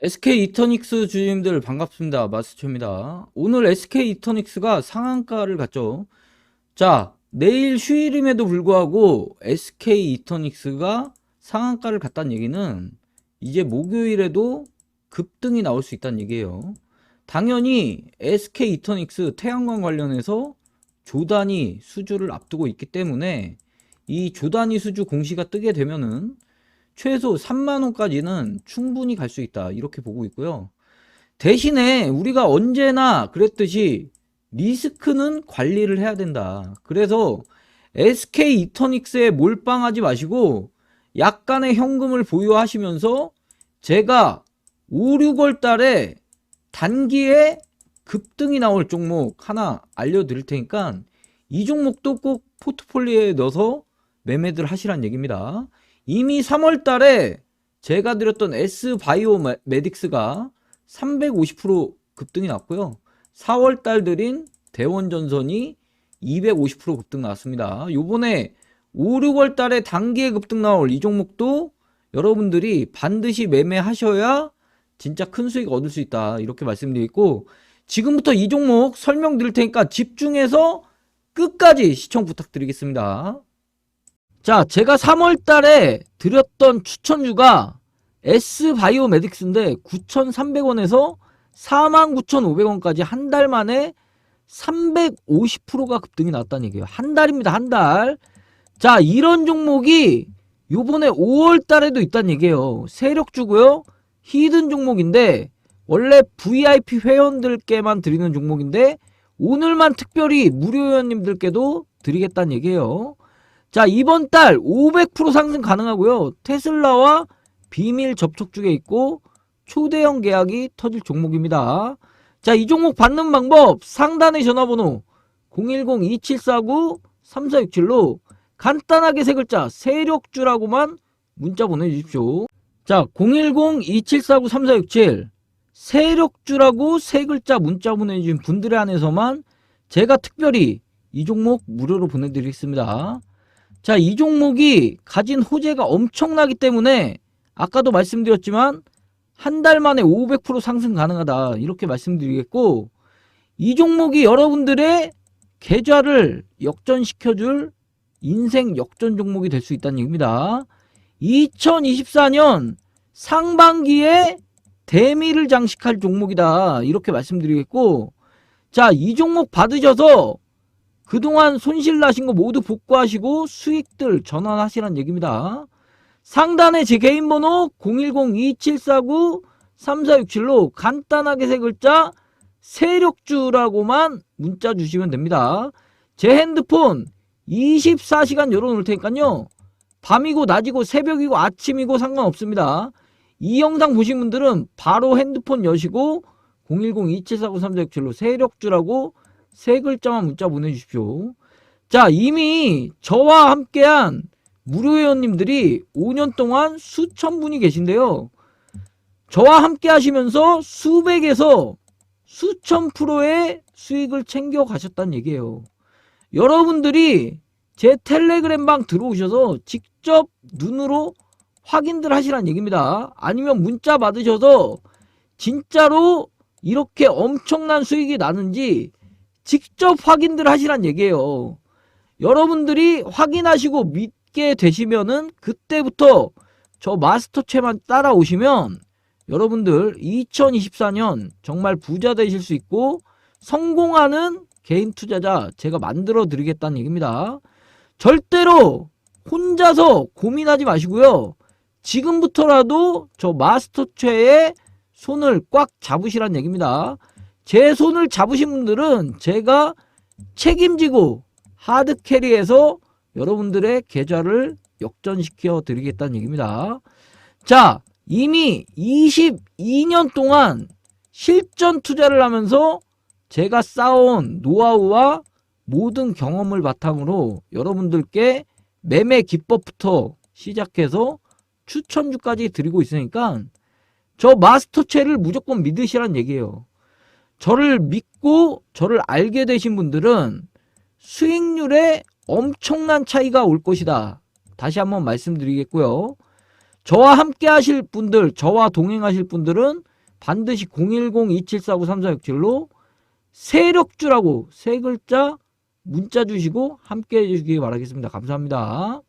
SK 이터닉스 주주님들 반갑습니다. 마스터입니다. 오늘 SK 이터닉스가 상한가를 갔죠. 자, 내일 휴일임에도 불구하고 SK 이터닉스가 상한가를 갔다는 얘기는 이제 목요일에도 급등이 나올 수 있다는 얘기예요. 당연히 SK 이터닉스 태양광 관련해서 조단위 수주를 앞두고 있기 때문에 이 조단위 수주 공시가 뜨게 되면은 최소 3만 원까지는 충분히 갈 수 있다. 이렇게 보고 있고요. 대신에 우리가 언제나 그랬듯이 리스크는 관리를 해야 된다. 그래서 SK 이터닉스에 몰빵하지 마시고 약간의 현금을 보유하시면서 제가 5, 6월 달에 단기에 급등이 나올 종목 하나 알려드릴 테니까 이 종목도 꼭 포트폴리오에 넣어서 매매들 하시란 얘기입니다. 이미 3월 달에 제가 드렸던 S 바이오 메딕스가 350% 급등이 났고요. 4월 달 드린 대원전선이 250% 급등 나왔습니다. 요번에 5, 6월 달에 단기에 급등 나올 이 종목도 여러분들이 반드시 매매하셔야 진짜 큰 수익 얻을 수 있다. 이렇게 말씀드리고 지금부터 이 종목 설명드릴 테니까 집중해서 끝까지 시청 부탁드리겠습니다. 자, 제가 3월 달에 드렸던 추천주가 S 바이오메딕스인데 9,300원에서 49,500원까지 한 달 만에 350%가 급등이 났다는 얘기예요. 한 달입니다. 한 달. 자, 이런 종목이 요번에 5월 달에도 있다는 얘기예요. 세력주고요. 히든 종목인데 원래 VIP 회원들께만 드리는 종목인데 오늘만 특별히 무료 회원님들께도 드리겠다는 얘기예요. 자, 이번 달 500% 상승 가능하고요. 테슬라와 비밀 접촉 중에 있고 초대형 계약이 터질 종목입니다. 자, 이 종목 받는 방법 상단의 전화번호 010-2749-3467로 간단하게 세 글자 세력주라고만 문자 보내주십시오. 자, 010-2749-3467 세력주라고 세 글자 문자 보내주신 분들에 한해서만 제가 특별히 이 종목 무료로 보내드리겠습니다. 자, 이 종목이 가진 호재가 엄청나기 때문에 아까도 말씀드렸지만 한 달 만에 500% 상승 가능하다. 이렇게 말씀드리겠고 이 종목이 여러분들의 계좌를 역전시켜줄 인생 역전 종목이 될 수 있다는 얘기입니다. 2024년 상반기에 대미를 장식할 종목이다. 이렇게 말씀드리겠고 자, 이 종목 받으셔서 그동안 손실 나신 거 모두 복구하시고 수익들 전환하시라는 얘기입니다. 상단에 제 개인 번호 010-2749-3467로 간단하게 세 글자 세력주라고만 문자 주시면 됩니다. 제 핸드폰 24시간 열어놓을 테니까요. 밤이고 낮이고 새벽이고 아침이고 상관없습니다. 이 영상 보신 분들은 바로 핸드폰 여시고 010-2749-3467로 세력주라고 세 글자만 문자 보내주십시오. 자, 이미 저와 함께한 무료 회원님들이 5년 동안 수천 분이 계신데요. 저와 함께 하시면서 수백에서 수천 프로의 수익을 챙겨 가셨다는 얘기예요. 여러분들이 제 텔레그램 방 들어오셔서 직접 눈으로 확인들 하시란 얘기입니다. 아니면 문자 받으셔서 진짜로 이렇게 엄청난 수익이 나는지 직접 확인들 하시란 얘기예요. 여러분들이 확인하시고 믿게 되시면은 그때부터 저 마스터체만 따라오시면 여러분들 2024년 정말 부자 되실 수 있고 성공하는 개인 투자자 제가 만들어 드리겠다는 얘기입니다. 절대로 혼자서 고민하지 마시고요. 지금부터라도 저 마스터체에 손을 꽉 잡으시란 얘기입니다. 제 손을 잡으신 분들은 제가 책임지고 하드캐리해서 여러분들의 계좌를 역전시켜 드리겠다는 얘기입니다. 자, 이미 22년 동안 실전 투자를 하면서 제가 쌓아온 노하우와 모든 경험을 바탕으로 여러분들께 매매 기법부터 시작해서 추천주까지 드리고 있으니까 저 마스터체를 무조건 믿으시란 얘기예요. 저를 믿고 저를 알게 되신 분들은 수익률에 엄청난 차이가 올 것이다. 다시 한번 말씀드리겠고요. 저와 함께 하실 분들, 저와 동행하실 분들은 반드시 010-2749-3467로 세력주라고 세 글자 문자 주시고 함께 해주시기 바라겠습니다. 감사합니다.